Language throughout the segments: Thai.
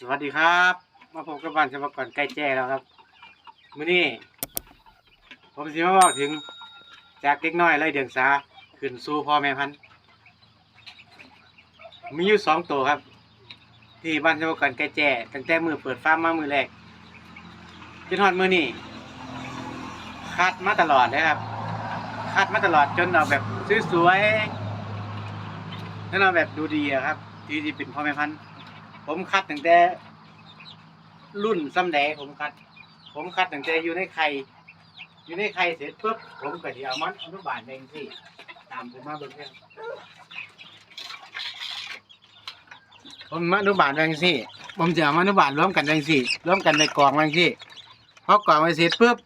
สวัสดีครับ มาพบกับบ้านสมกรใกล้แจ้แล้วครับมื้อนี้ผมสิมาบอกถึงจากเด็กน้อยไล่เดียงสาขึ้นสู่พ่อแม่พันธุ์มีอยู่สองตัวครับ ที่บ้านสมกรใกล้แจ้ตั้งแต่มือเปิดฟาร์มมามือแรกจนฮอดมื้อนี้คัดมาตลอดเลยครับคัดมาตลอดจนเอาแบบสวยๆจนเอาแบบดูดีอะครับที่ที่เป็นพ่อแม่พันธุ์ ผมคัดตั้งแต่รุ่นซ้ำแดผมคัด ผมคัดตั้งแต่อยู่ในไข่อยู่ในไข่เสร็จปุ๊บผมก็สิเอามันอนุบาลเองสิตามผมมาเบิ่งเด้อผมมาอนุบาลเองสิผมจะเอามาอนุบาลร่วมกันเองสิร่วมกันในกล่องเองสิพอกล่องไปเสร็จปุ๊บ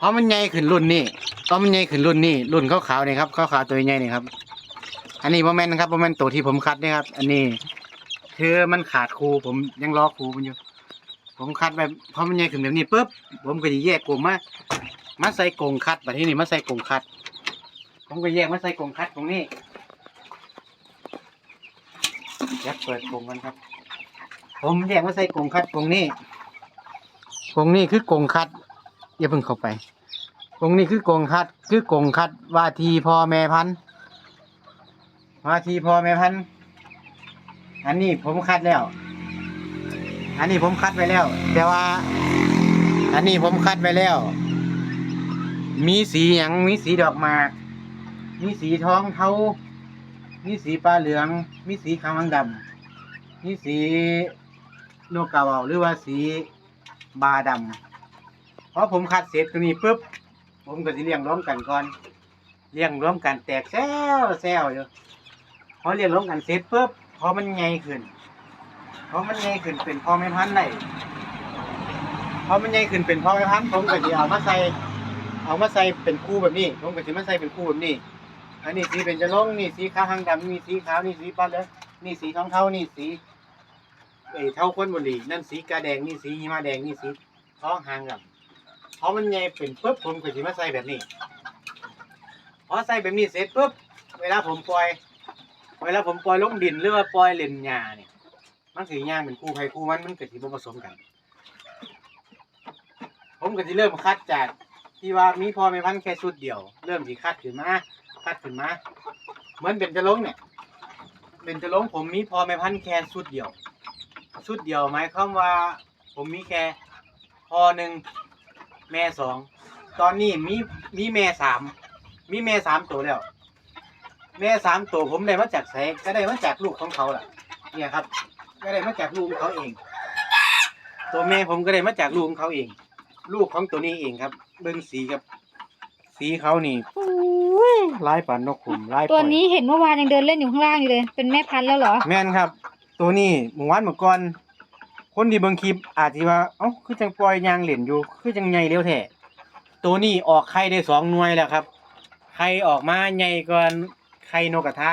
พอมันใหญ่ขึ้นรุ่นนี้ก็มันใหญ่ขึ้นรุ่นนี้รุ่นขาวๆนี่ครับขาวๆตัวใหญ่นี่ครับ อันนี้โมเมนต์นะครับโมเมนต์ตัวที่ผมคัดนี่ครับ อันนี้ คือมันขาดครูผมยังรอครูมันอยู่ ผมคัดแบบพอมันใหญ่ขึ้นแบบนี้ปุ๊บผมก็จะแยกกลุ่มมามาใส่กรงคัดแบบที่นี่มาใส่กรงคัด ผมก็แยกมาใส่กรงคัดตรงนี้แยกเปิดกรงกันครับ ผมแยกมาใส่กรงคัดกรงนี้กรงนี้คือกรงคัดอย่าเพิ่งเข้าไปกรงนี้คือกรงคัดคือกรงคัดว่าทีพ่อแม่พันธุ์ มาทีพอแม่พันอันนี้ผมคัดแล้ว อันนี้ผมคัดไว้แล้ว แต่ว่า อันนี้ผมคัดไว้แล้ว มีสีหยังมีสีดอกหมาก มีสีท้องเทามีสีปลาเหลือง มีสีขาวหางดำมีสีนกกระเว่าหรือว่าสีบาดำเพอผมคัดเสร็จตรงนี้ปุ๊บผมก็จะเลี้ยงร่วมกันก่อนเลี้ยงร่วมกันแตกแซวแซวอยู่ พอเรียนรวมกันเสร็จปุ๊บพอมันใหญ่ขึ้นพอมันใหญ่ขึ้นเป็นพ่อแม่พันธุ์ได้พอมันใหญ่ขึ้นเป็นพ่อแม่พันธุ์ผมก็จะเอามาใส่เอามาใส่เป็นคู่แบบนี้ผมก็จะมาใส่เป็นคู่แบบนี้ อันนี้สีเป็นจะลงนี่สีขาวหางดำนี่สีขาวนี่สีปลาเหลืองนี่สีทองเทานี่สีเอ้เท่าคนบุหรี่นั่นสีกาแดงนี่สีหิมะแดงนี่สีท้องหางดำพอมันใหญ่เป็นปุ๊บผมก็จะมาใส่แบบนี้พอใส่แบบนี้เสร็จปุ๊บเวลาผมปล่อย เวลาผมปล่อยลงดินหรือว่าปล่อยเล่นหญ้าเนี่ยมันสียางเป็นคู่ไผ่คู่มันมันเกิดสีผสมกัน ผมก็จะเริ่มคัดจากที่ว่ามีพอไม่พันธุ์แค่ชุดเดียว เริ่มสีคัดขึ้นมาคัดขึ้นมาเหมือนเป็นจะลงเนี่ยเป็นจะลงผมมีพอไม่พันธุ์แค่ชุดเดียวชุดเดียวหมายความว่า ผมมีแค่พอหนึ่งแม่สองตอนนี้มีมีแม่สามมีแม่สามตัวแล้ว แม่สามตัวผมได้มาจากแสงก็ได้มาจากลูกของเขาล่ะ เนี่ยครับ ก็ได้มาจากลูกของเขาเอง ตัวแม่ผมก็ได้มาจากลูกของเขาเอง ลูกของตัวนี้เองครับ เบิ้งสีครับ สีเขานี่อุ้ยลายปานนกขุมลายปตัวล่อยนี้เห็นเมื่อวานยังเดินเล่นอยู่ข้างล่างอยู่เลย เป็นแม่พันธุ์แล้วเหรอ แม่นครับ ตัวนี้หมู่วันเมื่อก่อน คนที่เบิ่งคลิปอาจจะว่า เอ้า คือจังปล่อยยางเหรียญอยู่ คือจังใหญ่เร็วแท้ตัวนี้ออกไข่ได้สองหน่วยแล้วครับ ไข่ออกมาใหญ่กว่า ไข่นกกระทา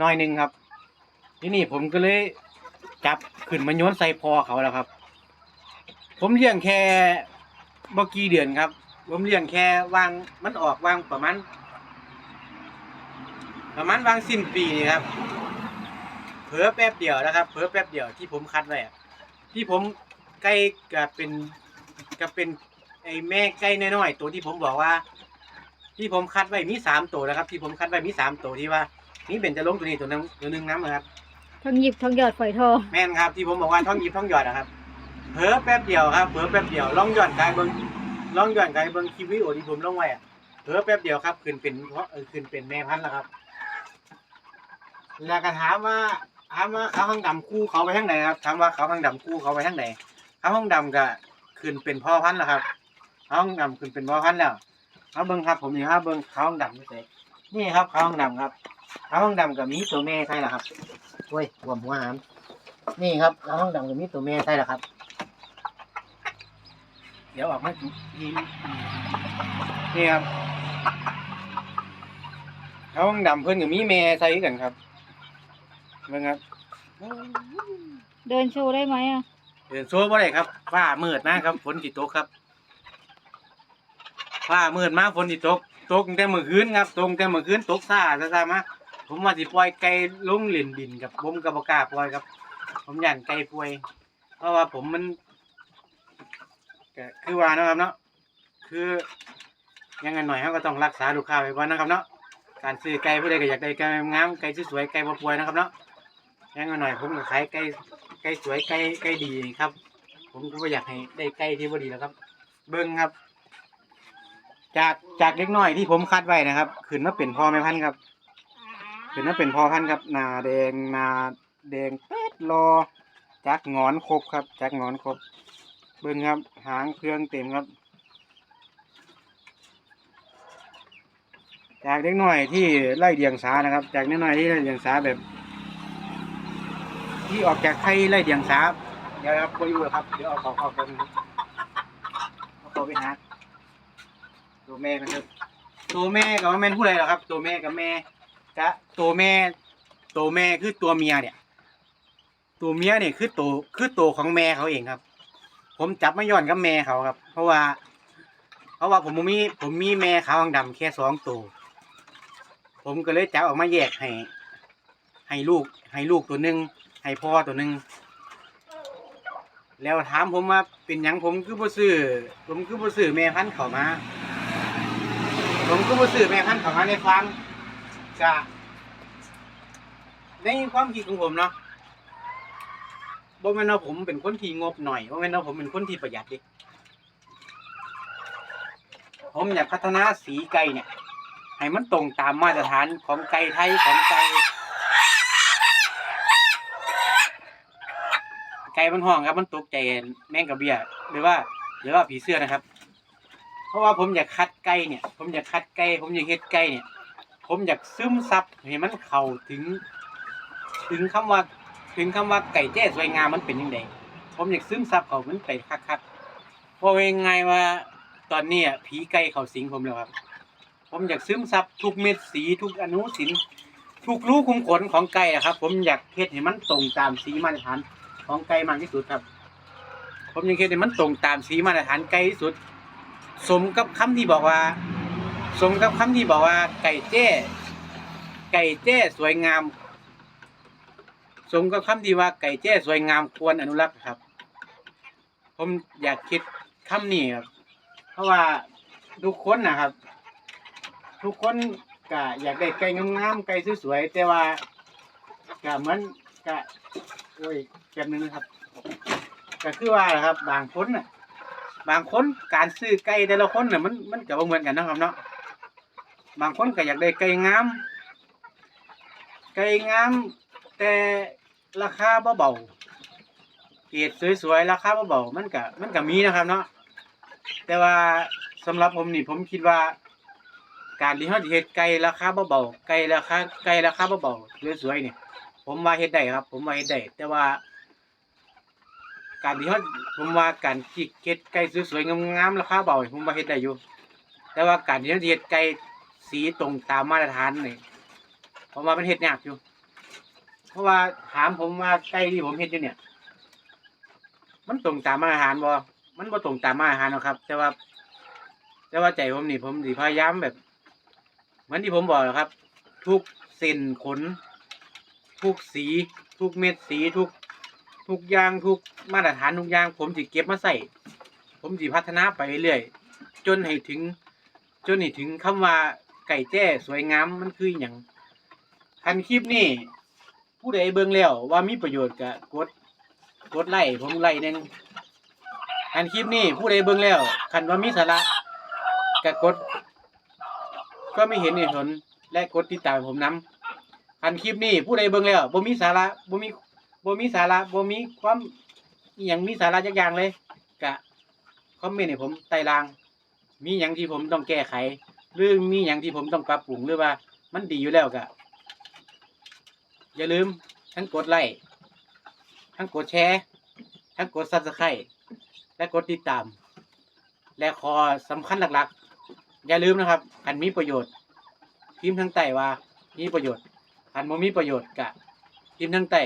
น้อยหนึ่งครับ ทีนี้ผมก็เลยจับขึ้นมาโยนใส่พอเขาแล้วครับ ผมเลี้ยงแค่บ่กี่เดือนครับ ผมเลี้ยงแค่วางมันออกวางประมาณประมาณวางสิ้นปีนี่ครับ เผลอแป๊บเดียวนะครับ เผลอแป๊บเดียวที่ผมคัดไว้ที่ผมใกล้กับเป็นกับเป็นไอ้แม่ใกล้น้อยๆตัวที่ผมบอกว่า ที่ผมคัดไว้มีสามตัวนะครับ ที่ผมคัดไว้มีสามตัวที่ว่ามีเป็นจะลงตัวนี้ตัวหนึงตัวหนึงน้ำนะครับทองหยิบทองหยอดฝอยทองแม่นครับ ที่ผมบอกว่าท่องหยิบท่องหยอดนะครับเผลอแป๊บเดียวครับเผลอแป๊บเดียวลองย้อนกายเบิ้งลองย้อนกายเบิ้งคลิปวิดีโอที่ผมลงไว้อะเผลอแป๊บเดียวครับขึ้นเป็นเพราะเออขึ้นเป็นแม่พันธุ์แล้วครับ แล้วก็ถามว่าถามว่าเขาห้องดำคู่เขาไปทางไหนครับถามว่าเขาห้องดำคู่เขาไปทางไหนเขาห้องดำก็ขึ้นเป็นพ่อพันธุ์แล้วครับเขาห้องดำขึ้นเป็นพ่อพันธุ์แล้ว เขาเบิ้งครับผมนี่ครับเบิ้งเขาห้องดำนี่เสนี่ครับเขาห้องดำครับเขาห้องดำกับมีตัวแม่ใช่หรอครับโอ้ยหัวหัวหามนี่ครับเขาห้องดำกับมีตัวแม่ใช่หรอครับ เดี๋ยวออกมานี่นี่ครับเขาห้องดำเพิ่นกับมีแม่ใช่กันครับเบิ่งครับเดินโชว์ได้ไหมอะเดินโซ่บ่ได้ครับฟ้ามืดนะครับฝนสิตกครับ ฟ้ามืดมากฝนสิตกตกตั้งแต่เมื่อคืนครับตกตั้งแต่เมื่อคืนตกซ่าซ่าๆมาผมว่าสิปล่อยไก่ลงเล่นดินครับผมก็บ่กล้าปล่อยครับ ผมย่านไก่ป่วย เพราะว่าผมมันก็คือว่านะครับเนาะคือยังไงหน่อยเขาก็ต้องรักษาลูกค้าไว้ก่อนนะครับเนาะการซื้อไก่ผู้ใดก็อยากได้ไก่งามไก่สวยๆไก่บ่ป่วยนะครับเนาะยังไงหน่อยผมก็ขายไก่ไก่สวยไก่ไก่ดีครับ ผมก็บ่อยากให้ได้ไก่ที่บ่ดีแล้วครับ เบิ่งครับ จากจากเล็กน้อยที่ผมคัดไว้นะครับขึ้นมาเป็นพ่อแม่พันธุ์ครับขึ้นมาเป็นพ่อพันธุ์ครับนาแดงนาแดงเป็ดรอจากงอนครบครับจากงอนครบเบิ่งครับ หางเครื่องเต็มครับ จากเล็กน้อยที่ไล่เดียงสานะครับ จากเล็กน้อยที่ไล่เดียงสาแบบ ที่ออกจากไข่ไล่เดียงสาเดี๋ยวครับไปอยู่ครับเดี๋ยวเอาเขาเข้ากันครับเอาเขาไปหา ตัวแม่กันครับ ตัวแม่กับแม่นผู้ใดหรอครับ ตัวแม่กับแม่กะตัวแม่ ตัวแม่คือตัวเมียเนี่ย ตัวเมียเนี่ยคือตัวคือตัวของแม่เขาเองครับ ผมจับมาย้อนกับแม่เขาครับ เพราะว่า เพราะว่าผมมีผมมีแม่ขาวดำแค่สองตัวผมก็เลยจับออกมาแยกให้ ให้ลูก ให้ลูกตัวหนึ่งให้พ่อตัวหนึ่งแล้วถามผมว่าเป็นหยังผมคือบ่ซื้อผมคือบ่ซื้อแม่พันธุ์เขามา ผมก็มาซื้อแม่พันธุ์ของมาในฟาร์มจะในความคิดของผมเนาะบ่แม่นว่าผมเป็นคนที่งบหน่อยบ่แม่นว่าผมเป็นคนที่ประหยัดดิผมอยากพัฒนาสีไก่เนี่ย ให้มันตรงตามมาตรฐานของไก่ไทยของไก่ไก่มันห้องครับมันตกใจแมงกระเบี้ยหรือว่า หรือว่าผีเสื้อนะครับ เพราะว่าผมอยากคัดไก่เนี่ย ผมอยากคัดไก่ผมอยากเฮ็ดไก่เนี่ย ผมอยากซึมซับให้มันเข้าถึง ถึงคำว่า ถึงคำว่าไก่แจ้สวยงามมันเป็นยังไงผมอยากซึมซับเขามันไปคักๆเพราะว่ายังไงว่าตอนนี้ผีไก่เขาสิงผมแล้วครับ ผมอยากซึมซับทุกเม็ดสีทุกอนุสินทุกรูขุมขนของไก่อะครับ ผมอยากเฮ็ดให้มันตรงตามสีมาตรฐานของไก่มากที่สุดครับ ผมอยากเฮ็ดให้มันตรงตามสีมาตรฐานไก่ที่สุด สมกับคำที่บอกว่า สมกับคำที่บอกว่า ไก่แจ้ไก่แจ้สวยงาม สมกับคำที่ว่าไก่แจ้สวยงามควรอนุรักษ์ครับ ผมอยากคิดคำนี้ครับ เพราะว่าทุกคนนะครับ ทุกคนก็อยากได้ไก่งามๆไก่สวยๆแต่ว่าก็เหมือนก็โอ้ยแป๊บนึงนะครับ ก็คือว่านะครับบางคนน่ะ บางคนการซื้อไก่แต่ละคนน่ะมันมันก็บ่เหมือนกันนะครับเนาะบางคนก็อยากได้ไก่งาม ไก่งาม แต่ราคาบ่เบาเกรดสวยๆราคาบ่เบามันก็มันก็มีนะครับเนาะแต่ว่าสำหรับผมนี่ผมคิดว่าการที่เฮาสิเฮ็ดไก่ราคาบ่เบาไก่ราคาไก่ราคาบ่เบาสวยๆเนี่ยผมว่าเฮ็ดได้ครับ ผมว่าเฮ็ดได้แต่ว่า การที่เขาผมว่าการที่เฮ็ดไก่สวยๆงามๆราคาเบาผมว่าเฮ็ดได้อยู่ แต่ว่าการที่เขาเฮ็ดไก่สีตรงตามมาตรฐานนี่ผมว่ามันเฮ็ดยากอยู่ เพราะว่าถามผมว่าไก่ที่ผมเฮ็ดอยู่เนี่ย มันตรงตามมาตรฐานบ่มันบ่ตรงตามมาตรฐานหรอกครับ แต่ว่า แต่ว่าใจผมนี่ผมสิพยายามแบบ เหมือนที่ผมบอกนะครับ ทุกเส้นขน ทุกสี ทุกเม็ดสีทุก ทุกอย่างทุกมาตรฐานทุกอย่าง ผมสิเก็บมาใส่ผมสิพัฒนาไปเรื่อยจนให้ถึง จนให้ถึงคำว่าไก่แจ้สวยงามมันคืออย่างคันคลิปนี้ผู้ใดเบิ่งแล้วว่ามีประโยชน์ก็กดกดไลค์ผมไลค์หนึงคันคลิปนี้ผู้ใดเบิ่งแล้วคันว่ามีสาระก็กด ก็ไม่เห็นเหตุผลและกดติดตามผมนํคันคลิปนี้ผู้ใดเบิ่งแล้วบ่มีสาระบ่มี บ่มีสาระบ่มีความอหยังมีสาระจักอย่างเลยกะคอมเมนต์ให้ผมใต้ล่าง มีหยังที่ผมต้องแก้ไข หรือมีหยังที่ผมต้องปรับปรุงหรือว่า มันดีอยู่แล้วกะอย่าลืมทั้งกดไลค์ทั้งกดแชร์ทั้งกด Subscribe และกดติดตาม และขอสำคัญหลักๆ อย่าลืมนะครับคันมีประโยชน์พิมพ์ทางใต้ว่ามีประโยชน์คันบ่มีประโยชน์กะพิมพ์ทางใต้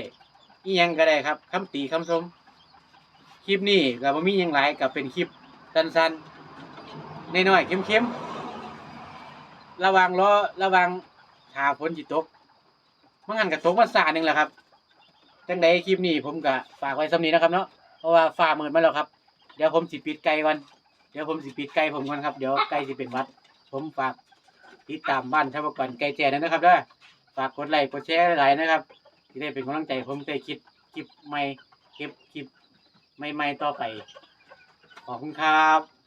อียังก็ได้ครับ คำตีคำชมคลิปนี้กับ่มียังหลายก็เป็นคลิปสั้นๆน้อยๆเข้มๆระวังล้อระวังถาพ้นจิตตกเมันงันกับตกมันสาหนึ่งแหละครับจังใดคลิปนี้ผมก็ฝากไว้สำนีนะครับเนาะเพราะว่าฝ่ามืดมาแล้วครับ เดี๋ยวผมสิปิดไกลวัน เดี๋ยวผมสิปิดไกลผมกันครับ เดี๋ยวไกลสิเป็นวัด ผมฝากติดตามบ้านชาวบ้านไกลแจนะครับด้วยฝากกดไลค์กดแชร์หลายนะครับ ที่ได้เป็นกำลังใจผมได้คิดคลิปใหม่เก็บคลิปใหม่ๆต่อไป ขอบคุณครับ